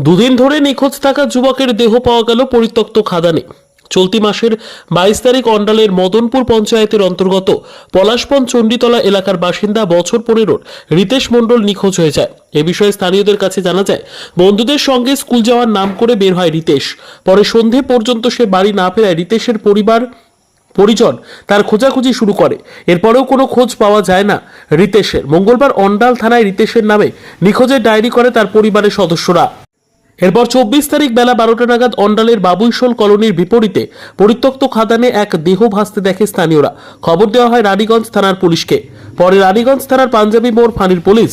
দুদিন ধরে নিখোঁজ থাকা যুবকের দেহ পাওয়া গেল পরিত্যক্ত খাদানে। চলতি মাসের বাইশ তারিখ অন্ডালের মদনপুর পঞ্চায়েতের অন্তর্গত পলাশপন চণ্ডীতলা এলাকার বাসিন্দা বছর পনেরোর রিতেশ মণ্ডল নিখোঁজ হয়ে যায়। এ বিষয়ে স্থানীয়দের কাছে জানা যায়, বন্ধুদের সঙ্গে স্কুল যাওয়ার নাম করে বের হয় রিতেশ। পরে সন্ধে পর্যন্ত সে বাড়ি না ফেরায় রিতেশের পরিবার, পরিজন তার খোঁজাখুঁজি শুরু করে। এরপরেও কোনো খোঁজ পাওয়া যায় না রিতেশের। মঙ্গলবার অন্ডাল থানায় রিতেশের নামে নিখোঁজের ডায়েরি করে তার পরিবারের সদস্যরা। এরপর চব্বিশ তারিখ বেলা বারোটা নাগাদ অন্ডালের বাবুইশোল কলোনির বিপরীতে পরিত্যক্ত খাদানে এক দেহ ভাসতে দেখে স্থানীয়রা। খবর দেওয়া হয় রানীগঞ্জ থানার পুলিশকে। পরে রানীগঞ্জ থানার পাঞ্জাবি মোড়, ফানির পুলিশ।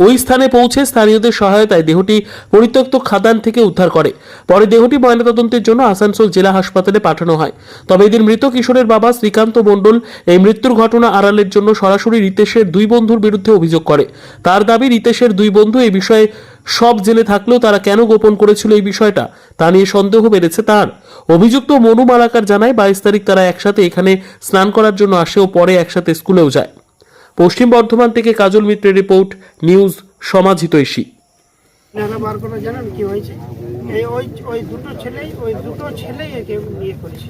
ওই স্থানে পৌঁছে স্থানীয়দের সহায়তায় দেহটি পরিত্যক্ত খাদান থেকে উদ্ধার করে। পরে দেহটি ময়নাতদন্তের জন্য আসানসোল জেলা হাসপাতালে পাঠানো হয়। তবে এদিন মৃত কিশোরের বাবা শ্রীকান্ত মণ্ডল এই মৃত্যুর ঘটনা আড়ালের জন্য সরাসরি রিতেশের দুই বন্ধুর বিরুদ্ধে অভিযোগ করে। তার দাবি, রিতেশের দুই বন্ধু এই বিষয়ে সব জেনে থাকলেও তারা কেন গোপন করেছিল এই বিষয়টা, তা নিয়ে সন্দেহ বেড়েছে তার। অভিযুক্ত মনু মালাকার জানায়, বাইশ তারিখ তারা একসাথে এখানে স্নান করার জন্য আসে ও পরে একসাথে স্কুলেও যায়। পশ্চিম বর্ধমান থেকে কাজল মিত্রের রিপোর্ট, নিউজ সমাজ হিতৈষী করে জানেন হয়েছে। এই ওই ওই দুটো ছেলেই, ওই দুটো ছেলেই একে করেছে।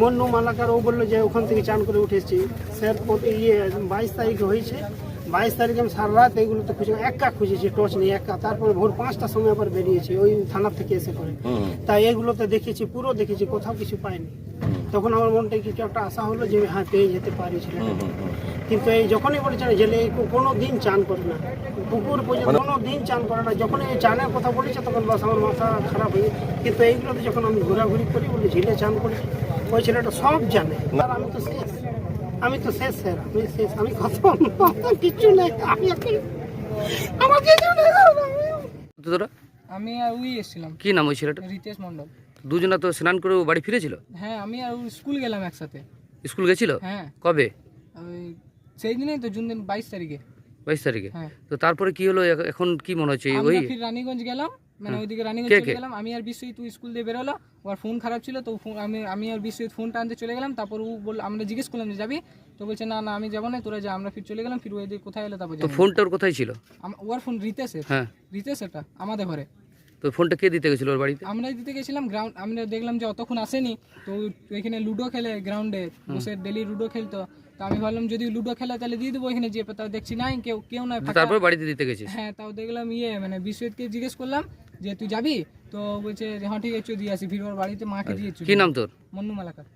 মন্নু মালাকার ও বলল যে ওখান থেকে চান করে উঠেছি। স্যার ইয়ে বাইশ তারিখে হয়েছে। বাইশ তারিখে আমি সারা রাত এগুলো তো খুঁজে একা খুঁজেছি টর্চ নেই একা। তারপরে ভোর পাঁচটার সময় আবার বেরিয়েছি ওই থানা থেকে এসে করে তাই এগুলোতে দেখেছি পুরো দেখেছি কোথাও কিছু পাইনি। তখন আমার মনটায় কিছু একটা আশা হলো যে হ্যাঁ পেয়ে যেতে পারি ছেলেটাকে কিন্তু এই যখনই বলেছে জেলে কোনো দিন চান করে না। পুকুর পর্যন্ত কোনো দিন চান করে না। যখন এই চানের কথা বলেছে তখন বাস আমার মাথা খারাপ হয়ে কিন্তু এইগুলোতে যখন আমি ঘোরাঘুরি করি বলি ঝিলে চান করি? ওই ছেলেটা সব জানে। আর আমি তো শেষ। আমি তো শেষ স্যার। আমি শেষ। আমি কত কিছু নেই। আমি আমার কিছু নেই তোরা? আমি আর উই এসেছিলাম। কি নাম ওই ছেলেটা? রিতেশ মণ্ডল। দুজনা তো স্নান করে বাড়ি ফিরেছিল? হ্যাঁ আমি আর স্কুল গেলাম একসাথে। স্কুল গেছিল? হ্যাঁ। কবে? ওই সেই দিনেই তো জুন দিন বাইশ তারিখে। বাইশ তারিখে। হ্যাঁ। তো তারপরে কি হলো? এখন কি মনে হচ্ছে? ওই রানীগঞ্জ গেলাম। মানে ওইদিকে রানিং চলে গেলাম। আমি আর বিশ্বজিৎ তুই স্কুল দিয়ে বেরোলো। ওর ফোন খারাপ ছিল তো আমি আমি আর বিশ্বজিৎ ফোনটা আনতে চলে গেলাম। তারপর ও বল আমরা জিজ্ঞেস করলাম যে যাবি? তো বলছে না না আমি যাব না তোরা যা আমরা ফির চলে গেলাম ফির ওইদিকে কোথায় এলো তারপর তো ফোনটা ওর কোথায় ছিল? ওর ফোন রিতেশের। হ্যাঁ। রিতেশ এটা আমাদের ঘরে। তো ফোনটা কে দিতে গেছিল ওর বাড়িতে? আমরাই দিতে গেছিলাম গ্রাউন্ড আমরা দেখলাম যে অতক্ষণ আসেনি তো এখানে লুডো খেলে গ্রাউন্ডে বসে ডেলি লুডো খেলতো। তো আমি ভাবলাম যদি লুডো খেলে তাহলে দিয়ে দেবো এখানে যে তাও দেখছি নাই কেউ কেউ নাই তারপর বাড়িতে দিতে গেছিস? হ্যাঁ তাও দেখলাম ইয়ে মানে বিশ্বজিৎকে জিজ্ঞেস করলাম যে তুই যাবি? তো বলছে যে হ্যাঁ ঠিক আছে দিয়ে আসি। ভিড় বাড়িতে মাকে দিয়েছি কি নাম তোর? মন্নু মালাকার।